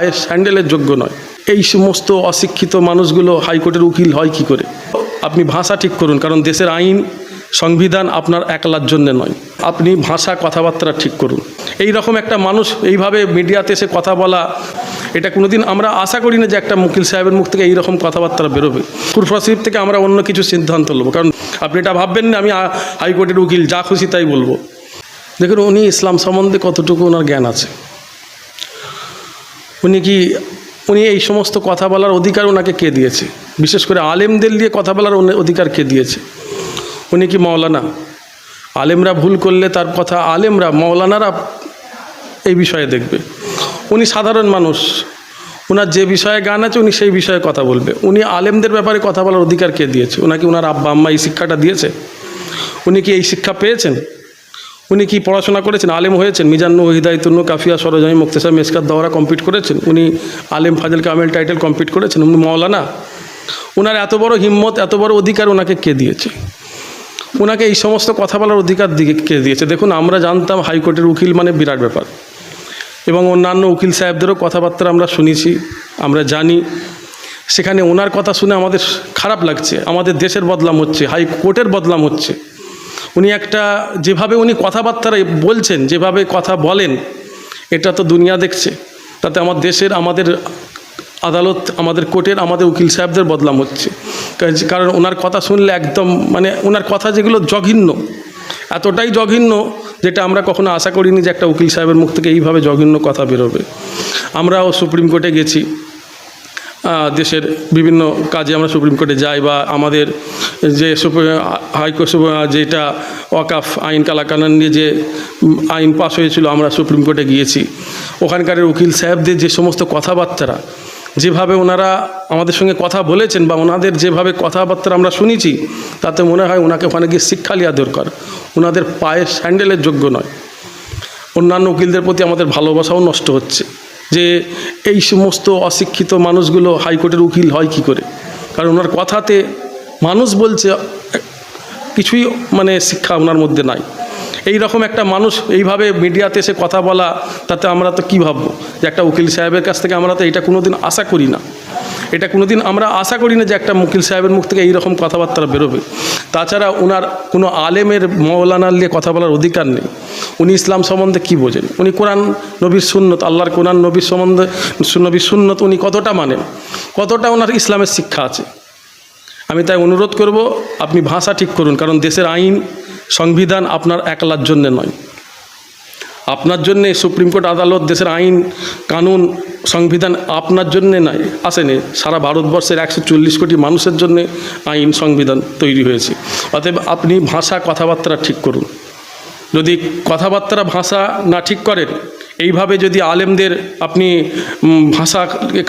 পায়ের স্যান্ডেলের যোগ্য নয়। এই সমস্ত অশিক্ষিত মানুষগুলো হাইকোর্টের উকিল হয় কি করে? আপনি ভাষা ঠিক করুন, কারণ দেশের আইন, সংবিধান আপনার একলার জন্য নয়। আপনি ভাষা, কথাবার্তা ঠিক করুন। এই রকম একটা মানুষ এইভাবে মিডিয়াতে এসে কথা বলা, এটা কোনোদিন আমরা আশা করি না যে একটা মুকিল সাহেবের মুখ থেকে এইরকম কথাবার্তা বেরোবে। ফুরফা শরীফ থেকে আমরা অন্য কিছু সিদ্ধান্ত নেব, কারণ আপনি এটা ভাববেন না, আমি হাইকোর্টের উকিল, যা খুশি তাই বলব। দেখুন, উনি ইসলাম সম্বন্ধে কতটুকু ওনার জ্ঞান আছে। উনি কি, উনি এই সমস্ত কথা বলার অধিকার ওনাকে কে দিয়েছে? বিশেষ করে আলেমদের নিয়ে কথা বলার অধিকার কে দিয়েছে? উনি কি মৌলানা আলেমরা ভুল করলে তার কথা আলেমরা মৌলানারা এই বিষয়ে দেখবে। উনি সাধারণ মানুষ। ওনার যে বিষয়ে গান আছে উনি সেই বিষয়ে কথা বলবে। উনি আলেমদের ব্যাপারে কথা বলার অধিকার কে দিয়েছে? ওনাকে ওনার আব্বা আম্মা এই শিক্ষাটা দিয়েছে? উনি কি এই শিক্ষা পেয়েছেন? উনি কি পড়াশোনা করেছেন? আলেম হয়েছেন? মিজান্নু হিদায়তুন্নু কাফিয়া সরজমি মুক্তেসা মেসকাত দওয়ারা কমপ্লিট করেছেন। উনি আলেম ফাজল কামেল টাইটেল কমপ্লিট করেছেন। উনি মৌলানা ওনার এত বড় হিম্মত, এত বড় অধিকার ওনাকে কে দিয়েছে? ওনাকে এই সমস্ত কথা বলার অধিকার দিকে কে দিয়েছে? দেখুন, আমরা জানতাম হাইকোর্টের উকিল মানে বিরাট ব্যাপার। এবং অন্যান্য উকিল সাহেবদেরও কথাবার্তা আমরা শুনেছি, আমরা জানি। সেখানে ওনার কথা শুনে আমাদের খারাপ লাগছে। আমাদের দেশের বদলাম হচ্ছে, হাইকোর্টের বদলাম হচ্ছে। উনি একটা, যেভাবে উনি কথাবার্তা বলছেন, যেভাবে কথা বলেন, এটা তো দুনিয়া দেখছে। তাতে আমার দেশের, আমাদের আদালত, আমাদের কোর্টের, আমাদের উকিল সাহেবদের বদলাম হচ্ছে। কারণ ওনার কথা শুনলে একদম মানে ওনার কথা যেগুলো জঘন্য, এতটাই জঘন্য, যেটা আমরা কখনো আশা করিনি যে একটা উকিল সাহেবের মুখ থেকে এইভাবে জঘন্য কথা বেরোবে। আমরাও সুপ্রিম কোর্টে গেছি। দেশের বিভিন্ন কাজে আমরা সুপ্রিম কোর্টে যাই বা আমাদের যে হাইকোর্ট যেটা ওয়াকাফ আইন কালাকানান নিয়ে যে আইন পাস হয়েছিল, আমরা সুপ্রিম কোর্টে গিয়েছি। ওখানকার উকিল সাহেবদের যে সমস্ত কথাবার্তারা, যেভাবে ওনারা আমাদের সঙ্গে কথা বলেছেন বা ওনাদের যেভাবে কথাবার্তা আমরা শুনেছি, তাতে মনে হয় ওনাকে ওখানে গিয়ে শিক্ষা নেওয়া দরকার। ওনাদের পায়ের স্যান্ডেলের যোগ্য নয়। অন্যান্য উকিলদের প্রতি আমাদের ভালোবাসাও নষ্ট হচ্ছে। যে এই সমস্ত অশিক্ষিত মানুষগুলো হাইকোর্টের উকিল হয় কি করে? কারণ ওনার কথাতে মানুষ বলছে, কিছুই মানে শিক্ষা ওনার মধ্যে নাই। এই রকম একটা মানুষ এইভাবে মিডিয়াতে এসে কথা বলা, তাতে আমরা তো কী ভাববো? যে একটা উকিল সাহেবের কাছ থেকে আমরা তো এটা কোনো দিন আশা করি না। এটা কোনো দিন আমরা আশা করি না যে একটা মুকিল সাহেবের মুখ থেকে এইরকম কথাবার্তা বেরোবে। তাছাড়া ওনার কোনো আলেমের মৌলানার নিয়ে কথা বলার অধিকার নেই। উনি ইসলাম সম্বন্ধে কি বোঝেন? উনি কোরআন নবীর সুন্নত, আল্লাহর কোরআন নবীর সম্বন্ধে নবীর সুন্নত উনি কতটা মানেন? কতটা ওনার ইসলামের শিক্ষা আছে? আমি তাই অনুরোধ করব, আপনি ভাষা ঠিক করুন, কারণ দেশের আইন, সংবিধান আপনার একলার জন্যে নয়। আপনার জন্যে সুপ্রিম কোর্ট আদালত, দেশের আইন, কানুন সংবিধান আপনার জন্যে নয় আসেনি। সারা ভারতবর্ষের একশো চল্লিশ কোটি মানুষের জন্যে আইন সংবিধান তৈরি হয়েছে। অতএব আপনি ভাষা কথাবার্তা ঠিক করুন। যদি কথাবার্তা ভাষা না ঠিক করেন, এইভাবে যদি আলেমদের আপনি ভাষা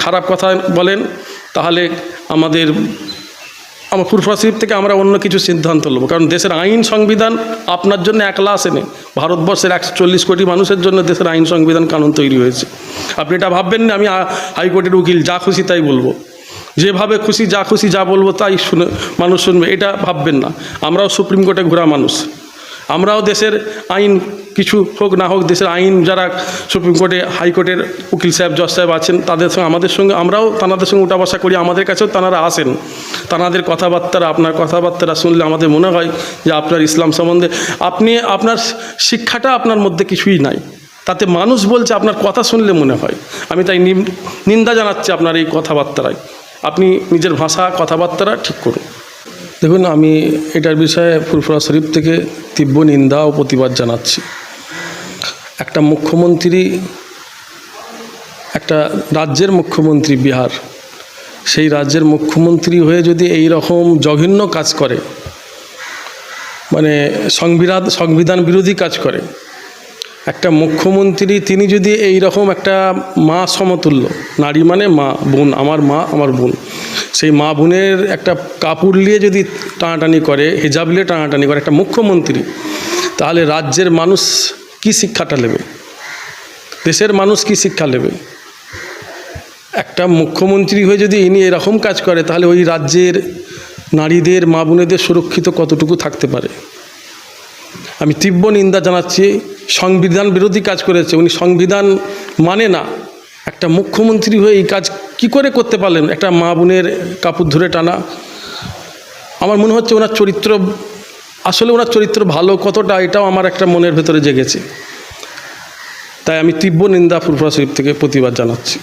খারাপ কথা বলেন, তাহলে আমাদের আমার শরীফ থেকে আমরা অন্য কিছু সিদ্ধান্ত নেব। কারণ দেশের আইন সংবিধান আপনার জন্য একলা আসেনি। ভারতবর্ষের একশো চল্লিশ কোটি মানুষের জন্য দেশের আইন সংবিধান কানুন তৈরি হয়েছে। আপনি এটা ভাববেন না, আমি হাইকোর্টের উকিল, যা খুশি তাই বলব। যেভাবে খুশি, যা খুশি যা বলব তাই শুনে মানুষ শুনবে। এটা ভাববেন না। আমরাও সুপ্রিম কোর্টে ঘোরা মানুষ। আমরাও দেশের আইন কিছু হোক না হোক, দেশের আইন যারা সুপ্রিম কোর্টে হাইকোর্টের উকিল সাহেব, জজ সাহেব আছেন, তাদের সঙ্গে, আমাদের সঙ্গে, আমরাও তানাদের সঙ্গে উঠা বসা করি, আমাদের কাছেও তানারা আসেন। তানাদের কথাবার্তা আপনার কথাবার্তা শুনলে আমাদের মনে হয় যে আপনার ইসলাম সম্বন্ধে আপনি, আপনার শিক্ষাটা আপনার মধ্যে কিছুই নাই। তাতে মানুষ বলছে, আপনার কথা শুনলে মনে হয়। আমি তাই নিন্দা জানাচ্ছি আপনার এই কথাবার্তায় আপনি নিজের ভাষা কথাবার্তাটা ঠিক করুন। দেখুন, আমি এটার বিষয়ে ফুরফুরা শরীফ থেকে তীব্র নিন্দা ও প্রতিবাদ জানাচ্ছি। একটা মুখ্যমন্ত্রী, একটা রাজ্যের মুখ্যমন্ত্রী বিহার, সেই রাজ্যের মুখ্যমন্ত্রী হয়ে যদি এই রকম জঘন্য কাজ করে মানে সংবিধান সংবিধান বিরোধী কাজ করে একটা মুখ্যমন্ত্রী, তিনি যদি এই রকম একটা মা সমতুল্য, নারী মানে মা, বোন, আমার মা, আমার বোন। সেই মা বোনের একটা কাপড় নিয়ে যদি টানাটানি করে, হিজাব নিয়ে টানাটানি করে একটা মুখ্যমন্ত্রী, তাহলে রাজ্যের মানুষ কি শিক্ষাটা নেবে? দেশের মানুষ কি শিক্ষা নেবে? একটা মুখ্যমন্ত্রী হয়ে যদি ইনি এরকম কাজ করে, তাহলে ওই রাজ্যের নারীদের, মা বোনেদের সুরক্ষিত কতটুকু থাকতে পারে? আমি তীব্র নিন্দা জানাচ্ছি সংবিধান বিরোধী কাজ করেছে, উনি সংবিধান মানে না। একটা মুখ্যমন্ত্রী হয়ে এই কাজ কি করে করতে পারলেন? একটা মা বোনের কাপড় ধরে টানা। আমার মনে হচ্ছে ওনার চরিত্র, আসলে ওনার চরিত্র ভালো কতটা, এটাও আমার একটা মনের ভেতরে জেগেছে। তাই আমি তীব্র নিন্দা ফুরফুরা শরীফ থেকে প্রতিবাদ জানাচ্ছি।